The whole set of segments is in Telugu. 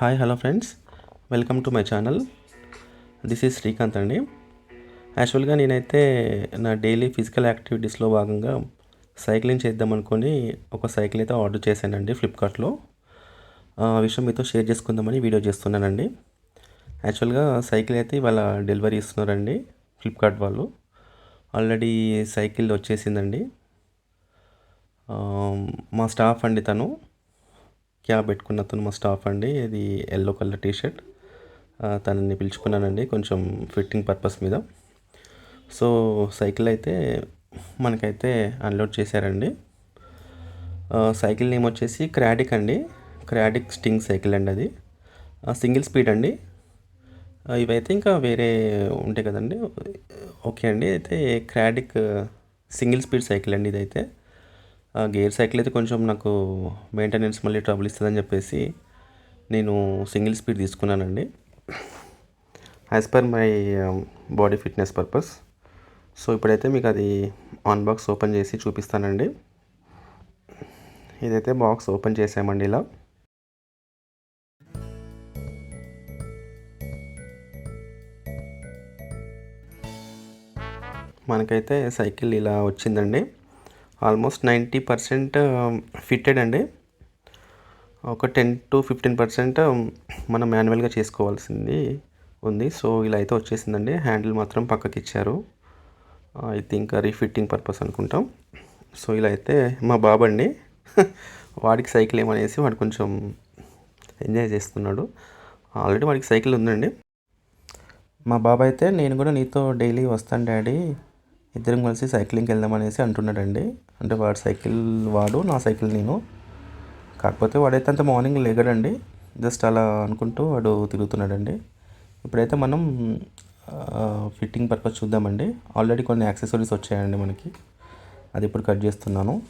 Hi hello friends. Welcome to my channel. This is Srikanth అండి. యాక్చువల్గా నేనైతే నా డైలీ ఫిజికల్ యాక్టివిటీస్లో భాగంగా సైక్లింగ్ చేద్దాం అనుకుని ఒక సైకిల్ అయితే ఆర్డర్ చేశానండి ఫ్లిప్కార్ట్లో. ఆ విషయం మీతో షేర్ చేసుకుందామని వీడియో చేస్తున్నానండి. యాక్చువల్గా సైకిల్ అయితే ఇవాళ డెలివరీ ఇస్తున్నారండి ఫ్లిప్కార్ట్ వాళ్ళు. ఆల్రెడీ సైకిల్ వచ్చేసిందండి. మా స్టాఫ్ అండి తను. క్యాబ్ పెట్టుకున్న అతను మా స్టాఫ్ అండి. ఇది ఎల్లో కలర్ టీ షర్ట్ తనని పిలుచుకున్నానండి కొంచెం ఫిట్టింగ్ పర్పస్ మీద. సో సైకిల్ అయితే మనకైతే అన్లోడ్ చేశారండి. సైకిల్ నేమ్ వచ్చేసి క్రాడిక్ అండి. క్రాడిక్ స్టింగ్ సైకిల్ అండి అది. సింగిల్ స్పీడ్ అండి. ఇవైతే ఇంకా వేరే ఉంటాయి కదండి. ఓకే అండి. అయితే క్రాడిక్ సింగిల్ స్పీడ్ సైకిల్ అండి ఇదైతే. గేర్ సైకిల్ అయితే కొంచెం నాకు మెయింటెనెన్స్ మళ్ళీ ట్రబుల్ ఇస్తుందని చెప్పేసి నేను సింగిల్ స్పీడ్ తీసుకున్నానండి. As per my body fitness purpose so ఇప్పుడైతే మీకు అది ఆన్ బాక్స్ ఓపెన్ చేసి చూపిస్తానండి. ఇదైతే బాక్స్ ఓపెన్ చేసామండి ఇలా. మనకైతే సైకిల్ ఇలా వచ్చిందండి. Almost ninety percent um, fitted అండి. ఒక ten to fifteen percent um, మనం మాన్యువల్గా చేసుకోవాల్సింది ఉంది. సో ఇలా అయితే వచ్చేసిందండి. హ్యాండిల్ మాత్రం పక్కకి ఇచ్చారు. ఐ థింక్ రీఫిట్టింగ్ పర్పస్ అనుకుంటాం. సో ఇలా అయితే మా బాబు అండి వాడికి సైకిల్ ఏమనేసి వాడు కొంచెం ఎంజాయ్ చేస్తున్నాడు. ఆల్రెడీ వాడికి సైకిల్ ఉందండి. మా బాబు అయితే నేను కూడా నీతో డైలీ వస్తాను డాడీ. ఇద్దరం కలిసి సైక్లింగ్కి వెళ్దాం అనేసి అంటున్నాడండి. అంటే వాడు సైకిల్ వాడు నా సైకిల్ నేను. కాకపోతే వాడైతే అంత మార్నింగ్ లేగడండి. జస్ట్ అలా అనుకుంటూ వాడు తిరుగుతున్నాడండి. ఇప్పుడైతే మనం ఫిట్టింగ్ పర్పస్ చూద్దామండి. ఆల్రెడీ కొన్ని యాక్సెసరీస్ వచ్చాయండి మనకి. అది ఇప్పుడు కట్ చేస్తున్నాను.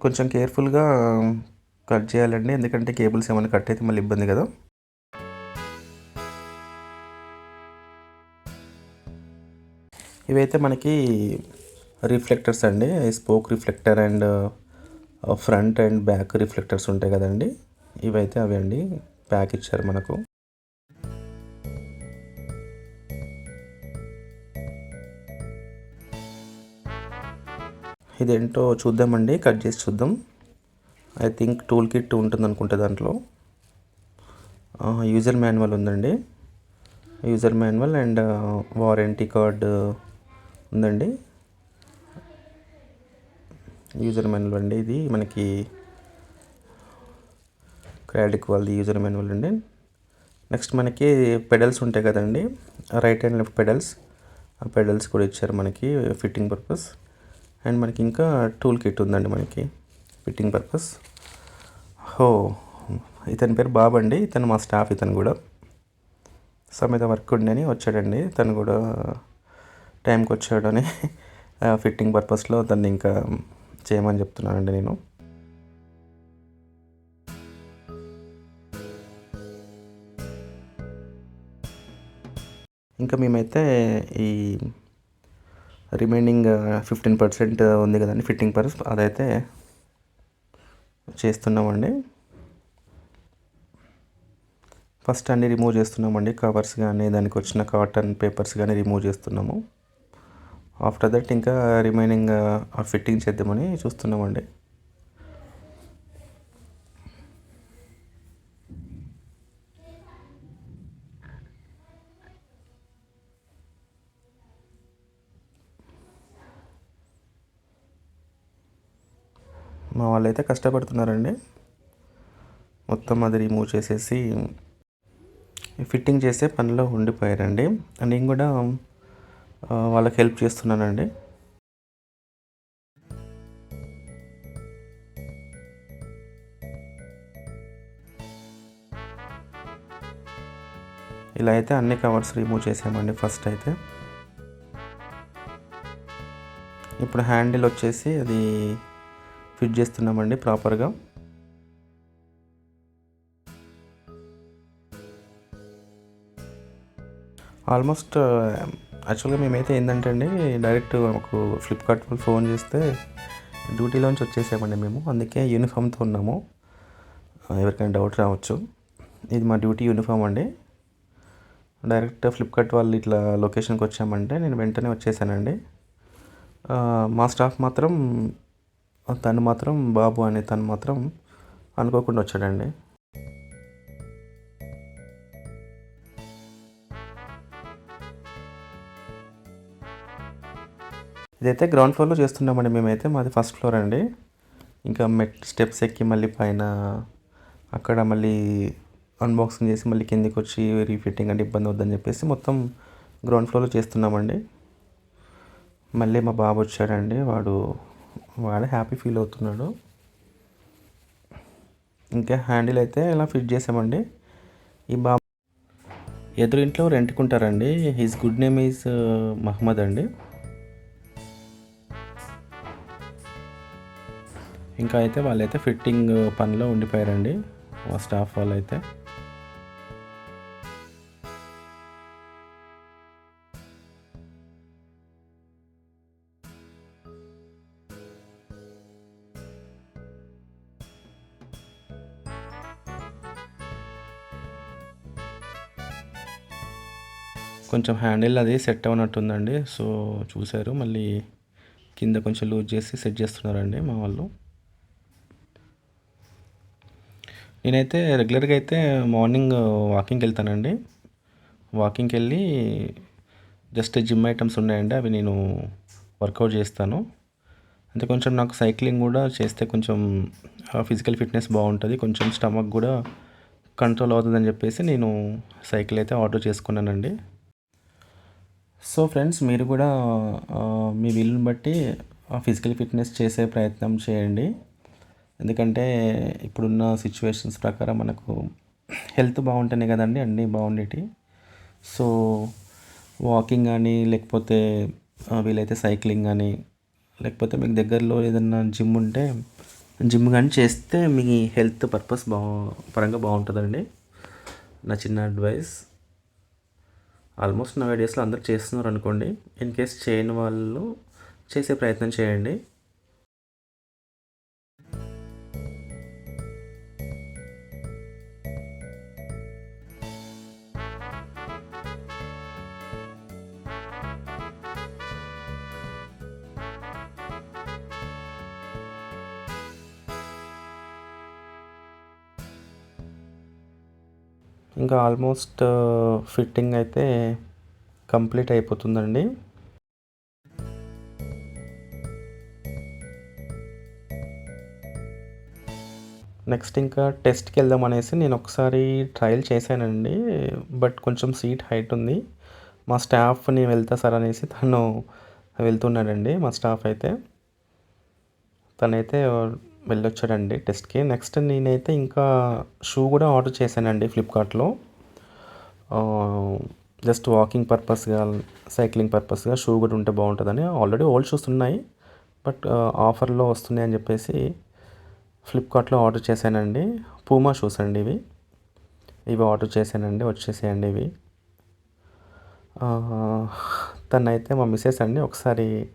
కొంచెం కేర్ఫుల్గా కట్ చేయాలండి. ఎందుకంటే కేబుల్స్ ఏమైనా కట్ అయితే మళ్ళీ ఇబ్బంది కదా. ఇవైతే మనకి రిఫ్లెక్టర్స్ అండి. Spoke reflector and front and back reflectors ఉంటాయి కదండి. ఇవైతే అవి అండి. ప్యాక్ ఇచ్చారు మనకు. ఇదేంటో చూద్దామండి. కట్ చేసి చూద్దాం. ఐ థింక్ టూల్ కిట్ ఉంటుంది అనుకుంటా దాంట్లో యూజర్ మాన్యువల్ ఉందండి. User manual and warranty card ఉందండి. యూజర్ మాన్యువల్ అండి ఇది. మనకి క్రాడిక్ వాళ్ళది యూజర్ మాన్యువల్ అండి. నెక్స్ట్ మనకి పెడల్స్ ఉంటాయి కదండి. Right and left pedals. ఆ పెడల్స్ కూడా ఇచ్చారు మనకి ఫిట్టింగ్ పర్పస్. అండ్ మనకి ఇంకా టూల్ కిట్ ఉందండి మనకి. Fitting purpose. హో ఇతని పేరు బాబు అండి. ఇతను మా స్టాఫ్ ఇతను కూడా. సమేత వర్క్ ఉండని వచ్చాడండి. తను కూడా టైంకి వచ్చాడని ఫిట్టింగ్ పర్పస్లో దాన్ని ఇంకా చేయమని చెప్తున్నానండి నేను. ఇంకా మేమైతే ఈ రిమైనింగ్ ఫిఫ్టీన్ పర్సెంట్ ఉంది కదండి ఫిట్టింగ్ పర్పస్ అదైతే చేస్తున్నామండి. ఫస్ట్ అన్ని రిమూవ్ చేస్తున్నామండి. కవర్స్ కానీ దానికి వచ్చిన కాటన్ పేపర్స్ కానీ రిమూవ్ చేస్తున్నాము. ఆఫ్టర్ దట్ ఇంకా రిమైనింగ్ ఫిట్టింగ్ చేద్దామని చూస్తున్నామండి. మా వాళ్ళైతే కష్టపడుతున్నారండి. మొత్తం అది రిమూవ్ చేసేసి ఫిట్టింగ్ చేసే పనిలో ఉండిపోయారండి. నేను కూడా వాళ్ళకి హెల్ప్ చేస్తున్నానండి. ఇలా అయితే అన్ని కవర్స్ రిమూవ్ చేసామండి ఫస్ట్ అయితే. ఇప్పుడు హ్యాండిల్ వచ్చేసి అది ఫిట్ చేస్తున్నామండి ప్రాపర్గా. ఆల్మోస్ట్ యాక్చువల్గా మేమైతే ఏంటంటే అండి డైరెక్ట్ మాకు ఫ్లిప్కార్ట్ వాళ్ళు ఫోన్ చేస్తే డ్యూటీలోంచి వచ్చేసామండి మేము. అందుకే యూనిఫామ్తో ఉన్నాము. ఎవరికైనా డౌట్ రావచ్చు. ఇది మా డ్యూటీ యూనిఫామ్ అండి. డైరెక్ట్ ఫ్లిప్కార్ట్ వాళ్ళు ఇట్లా లొకేషన్కి వచ్చామంటే నేను వెంటనే వచ్చేసానండి. మా స్టాఫ్ మాత్రం తను మాత్రం బాబు అనే తను మాత్రం అనుకోకుండా వచ్చాడండి. ఇదైతే గ్రౌండ్ ఫ్లోర్లో చేస్తున్నామండి మేమైతే మాది ఫస్ట్ ఫ్లోర్ అండి. ఇంకా మెట్ స్టెప్స్ ఎక్కి మళ్ళీ పైన అక్కడ మళ్ళీ అన్బాక్సింగ్ చేసి మళ్ళీ కిందికి వచ్చి రీఫిట్టింగ్ అంటే ఇబ్బంది అవుద్దని చెప్పేసి మొత్తం గ్రౌండ్ ఫ్లోర్లో చేస్తున్నామండి. మళ్ళీ మా బాబు వచ్చాడండి వాడు వాడే హ్యాపీ ఫీల్ అవుతున్నాడు. ఇంకా హ్యాండిల్ అయితే ఇలా ఫిట్ చేసామండి? ఈ బాబు ఎదురు ఇంట్లో రెంట్కుంటారండి. His good name is Mohammed అండి. ఇంకా అయితే వాళ్ళైతే ఫిట్టింగ్ పనిలో ఉండిపోయారండి. మా స్టాఫ్ వాళ్ళైతే. కొంచెం హ్యాండిల్ అది సెట్ అవ్వనట్టుందండి సో చూశారు. మళ్ళీ కింద కొంచెం లూజ్ చేసి సెట్ చేస్తున్నారండి మా వాళ్ళు. నేనైతే రెగ్యులర్గా అయితే మార్నింగ్ వాకింగ్కి వెళ్తానండి. వాకింగ్కి వెళ్ళి జస్ట్ జిమ్ ఐటమ్స్ ఉన్నాయండి. అవి నేను వర్కౌట్ చేస్తాను. అంటే కొంచెం నాకు సైక్లింగ్ కూడా చేస్తే కొంచెం ఫిజికల్ ఫిట్నెస్ బాగుంటుంది. కొంచెం స్టమక్ కూడా కంట్రోల్ అవుతుందని చెప్పేసి నేను సైకిల్ అయితే ఆర్డర్ చేసుకున్నానండి. సో ఫ్రెండ్స్ మీరు కూడా మీ వీలుని బట్టి ఫిజికల్ ఫిట్నెస్ చేసే ప్రయత్నం చేయండి. ఎందుకంటే ఇప్పుడున్న సిచ్యువేషన్స్ ప్రకారం మనకు హెల్త్ బాగుంటేనే కదండి అన్నీ బాగుండేటి. సో వాకింగ్ కానీ లేకపోతే వీలైతే సైక్లింగ్ కానీ లేకపోతే మీకు దగ్గరలో ఏదన్నా జిమ్ ఉంటే జిమ్ కానీ చేస్తే మీ హెల్త్ పర్పస్ బా పరంగా బాగుంటుందండి. నా చిన్న అడ్వైస్. ఆల్మోస్ట్ నవే డేస్లో అందరు చేస్తున్నారు అనుకోండి. ఇన్ కేస్ చేయని వాళ్ళు చేసే ప్రయత్నం చేయండి. ఇంకా ఆల్మోస్ట్ ఫిట్టింగ్ అయితే కంప్లీట్ అయిపోతుందండి. నెక్స్ట్ ఇంకా టెస్ట్కి వెళ్దాం అనేసి నేను ఒకసారి ట్రయల్ చేశానండి. బట్ కొంచెం సీట్ హైట్ ఉంది. మా స్టాఫ్ నేను వెళ్తా సార్ అనేసి తను వెళ్తున్నాడండి మా స్టాఫ్ అయితే. తనైతే వెళ్ళొచ్చాడండి టెస్ట్కి. నెక్స్ట్ నేనైతే ఇంకా షూ కూడా ఆర్డర్ చేశానండి ఫ్లిప్కార్ట్లో జస్ట్ వాకింగ్ పర్పస్గా సైక్లింగ్ పర్పస్గా షూ కూడా ఉంటే బాగుంటుందని. ఆల్రెడీ ఓల్డ్ షూస్ ఉన్నాయి బట్ ఆఫర్లో వస్తున్నాయి అని చెప్పేసి ఫ్లిప్కార్ట్లో ఆర్డర్ చేశానండి. పూమా షూస్ అండి ఇవి. ఇవి ఆర్డర్ చేశానండి వచ్చేసేయండి ఇవి. ఆ, తనైతే మా మిస్సెస్ అండి ఒకసారి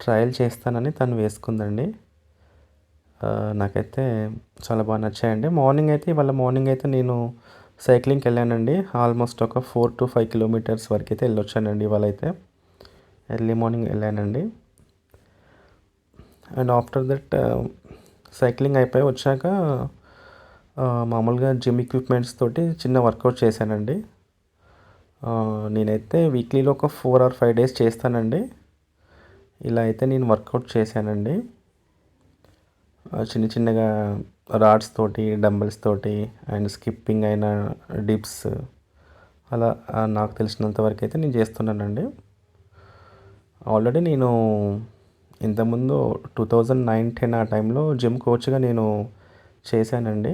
ట్రయల్ చేస్తానని తను వేసుకుందండి. నాకైతే చాలా బాగా నచ్చాయండి. మార్నింగ్ అయితే ఇవాళ మార్నింగ్ అయితే నేను సైక్లింగ్కి వెళ్ళానండి. ఆల్మోస్ట్ ఒక ఫోర్ టు ఫైవ్ కిలోమీటర్స్ వరకు అయితే వెళ్ళొచ్చానండి ఇవాళ అయితే. ఎర్లీ మార్నింగ్ వెళ్ళానండి. అండ్ ఆఫ్టర్ దట్ సైక్లింగ్ అయిపోయి వచ్చాక మామూలుగా జిమ్ ఎక్విప్మెంట్స్ తోటి చిన్న వర్కౌట్ చేశానండి. నేనైతే వీక్లీలో ఒక ఫోర్ ఆర్ ఫైవ్ డేస్ చేస్తానండి. ఇలా అయితే నేను వర్కౌట్ చేశానండి. చిన్న చిన్నగా రాడ్స్ తోటి డంబల్స్ తోటి అండ్ స్కిప్పింగ్ అయిన డిప్స్ అలా నాకు తెలిసినంత వరకు అయితే నేను చేస్తున్నానండి. ఆల్రెడీ నేను ఇంతకుముందు టూ థౌజండ్ నైన్ టెన్ ఆ టైంలో జిమ్ కోచ్గా నేను చేశానండి.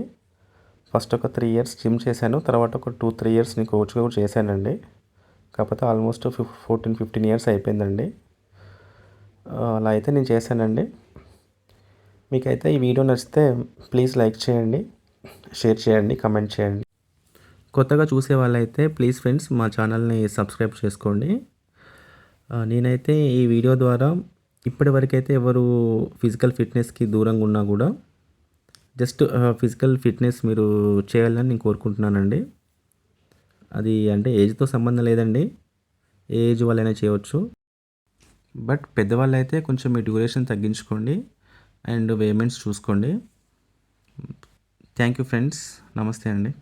ఫస్ట్ ఒక త్రీ ఇయర్స్ జిమ్ చేశాను తర్వాత ఒక టూ త్రీ ఇయర్స్ నేను కోచ్గా కూడా చేశానండి. కాకపోతే almost fif fourteen fifteen years అయిపోయిందండి. అలా అయితే నేను చేశానండి. మీకైతే ఈ వీడియో నచ్చితే ప్లీజ్ లైక్ చేయండి షేర్ చేయండి కమెంట్ చేయండి. కొత్తగా చూసే వాళ్ళైతే ప్లీజ్ ఫ్రెండ్స్ మా ఛానల్ని సబ్స్క్రైబ్ చేసుకోండి. నేనైతే ఈ వీడియో ద్వారా ఇప్పటివరకైతే ఎవరు ఫిజికల్ ఫిట్నెస్కి దూరంగా ఉన్నా కూడా జస్ట్ ఫిజికల్ ఫిట్నెస్ మీరు చేయాలని నేను కోరుకుంటున్నానండి. అది అంటే ఏజ్తో సంబంధం లేదండి. ఏ ఏజ్ వాళ్ళైనా చేయవచ్చు. బట్ పెద్దవాళ్ళు అయితే కొంచెం మీ డ్యూరేషన్ తగ్గించుకోండి. అండ్ పేమెంట్స్ చూసుకోండి. Thank you friends. నమస్తే అండి.